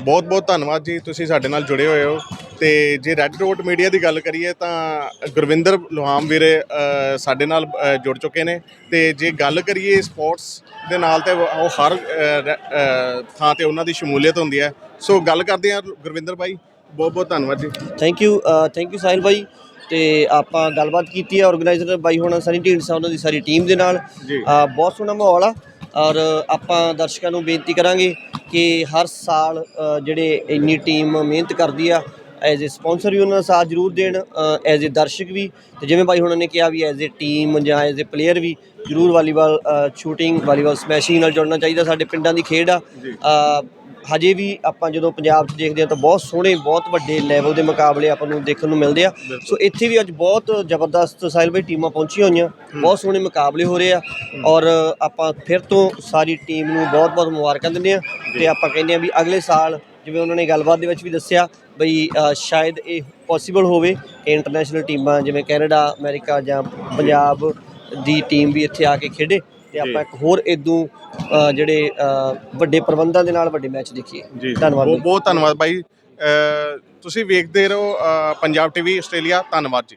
ਬਹੁਤ ਬਹੁਤ ਧੰਨਵਾਦ ਜੀ ਤੁਸੀਂ ਸਾਡੇ ਨਾਲ ਜੁੜੇ ਹੋਏ ਹੋ। ਤੇ ਜੇ ਰੈੱਡ ਰੋਟ ਮੀਡੀਆ ਦੀ ਗੱਲ ਕਰੀਏ ਤਾਂ ਗੁਰਵਿੰਦਰ ਲੋਹਾਮ ਵੀਰੇ ਅ, ਸਾਡੇ ਨਾਲ ਅ, ਜੁੜ ਚੁੱਕੇ ਨੇ। ਤੇ ਜੇ ਗੱਲ ਕਰੀਏ ਸਪੋਰਟਸ ਦੇ ਨਾਲ ਤੇ ਉਹ ਹਰ ਅ, ਰ- ਅ, ਥਾਂ ਤੇ ਉਹਨਾਂ ਦੀ ਸ਼ਮੂਲੀਅਤ ਹੁੰਦੀ ਹੈ। ਸੋ ਗੱਲ ਕਰਦੇ ਹਾਂ ਗੁਰਵਿੰਦਰ ਭਾਈ ਬਹੁਤ ਬਹੁਤ ਧੰਨਵਾਦ ਜੀ। Thank you thank you Sahil ਭਾਈ ਤੇ ਆਪਾਂ ਗੱਲਬਾਤ ਕੀਤੀ ਹੈ ਆਰਗੇਨਾਈਜ਼ਰ ਬਾਈ ਹੁਣ ਸਨੀ ਢੀਂਡਸਾ ਉਹਨਾਂ ਦੀ ਸਾਰੀ ਟੀਮ ਦੇ ਨਾਲ। ਬਹੁਤ ਸੋਹਣਾ ਮਾਹੌਲ ਆ ਔਰ ਆਪਾਂ ਦਰਸ਼ਕਾਂ ਨੂੰ ਬੇਨਤੀ ਕਰਾਂਗੇ ਕਿ ਹਰ ਸਾਲ ਜਿਹੜੇ ਇੰਨੀ ਟੀਮ ਮਿਹਨਤ ਕਰਦੀ ਆ ਐਜ਼ ਅ ਸਪਾਂਸਰ ਵੀ ਉਹਨਾਂ ਦਾ ਸਾਥ ਜ਼ਰੂਰ ਦੇਣ ਐਜ਼ ਅ ਦਰਸ਼ਕ ਵੀ। ਤੇ ਜਿਵੇਂ ਬਾਈ ਹੁਣਾਂ ਨੇ ਕਿਹਾ ਵੀ ਐਜ਼ ਅ ਟੀਮ ਜਾਂ ਐਜ਼ ਅ ਪਲੇਅਰ ਵੀ ਜ਼ਰੂਰ ਵਾਲੀਬਾਲ ਸ਼ੂਟਿੰਗ ਵਾਲੀਬਾਲ ਸਮੈਸ਼ਿੰਗ ਨਾਲ ਜੁੜਨਾ ਚਾਹੀਦਾ ਸਾਡੇ ਪਿੰਡਾਂ ਦੀ ਖੇਡ ਆ। ਹਜੇ ਵੀ ਆਪਾਂ ਜਦੋਂ ਪੰਜਾਬ 'ਚ ਦੇਖਦੇ ਹਾਂ ਤਾਂ ਬਹੁਤ ਸੋਹਣੇ ਬਹੁਤ ਵੱਡੇ ਲੈਵਲ ਦੇ ਮੁਕਾਬਲੇ ਆਪਾਂ ਨੂੰ ਦੇਖਣ ਨੂੰ ਮਿਲਦੇ ਆ। ਸੋ ਇੱਥੇ ਵੀ ਅੱਜ ਬਹੁਤ ਜ਼ਬਰਦਸਤ ਸਾਹਿਲ ਭਾਈ ਟੀਮਾਂ ਪਹੁੰਚੀਆਂ ਹੋਈਆਂ। ਬਹੁਤ ਸੋਹਣੇ ਮੁਕਾਬਲੇ ਹੋ ਰਹੇ ਆ। ਔਰ ਆਪਾਂ ਫਿਰ ਤੋਂ ਸਾਰੀ ਟੀਮ ਨੂੰ ਬਹੁਤ-ਬਹੁਤ ਮੁਬਾਰਕਾਂ ਦਿੰਦੇ ਆ ਤੇ ਆਪਾਂ ਕਹਿੰਦੇ ਆ ਵੀ ਅਗਲੇ ਸਾਲ ਜਿਵੇਂ ਉਹਨਾਂ ਨੇ ਗੱਲਬਾਤ ਦੇ ਵਿੱਚ ਵੀ ਦੱਸਿਆ ਬਈ ਸ਼ਾਇਦ ਇਹ ਪੋਸੀਬਲ ਹੋਵੇ ਕਿ ਇੰਟਰਨੈਸ਼ਨਲ ਟੀਮਾਂ ਜਿਵੇਂ ਕੈਨੇਡਾ ਅਮਰੀਕਾ ਜਾਂ ਪੰਜਾਬ ਦੀ ਟੀਮ ਵੀ ਇੱਥੇ ਆ ਕੇ ਖੇਡੇ। ਤੇ ਆਪਾਂ ਇੱਕ ਹੋਰ ਇਦੋਂ ਜਿਹੜੇ ਵੱਡੇ ਪ੍ਰਬੰਧਾਂ ਦੇ ਨਾਲ ਵੱਡੇ ਮੈਚ ਦੇਖੀਏ। ਧੰਨਵਾਦ ਬਹੁਤ ਧੰਨਵਾਦ। ਭਾਈ ਤੁਸੀਂ ਵੇਖਦੇ ਰਹੋ ਪੰਜਾਬ ਟੀਵੀ ਆਸਟ੍ਰੇਲੀਆ। ਧੰਨਵਾਦ ਜੀ।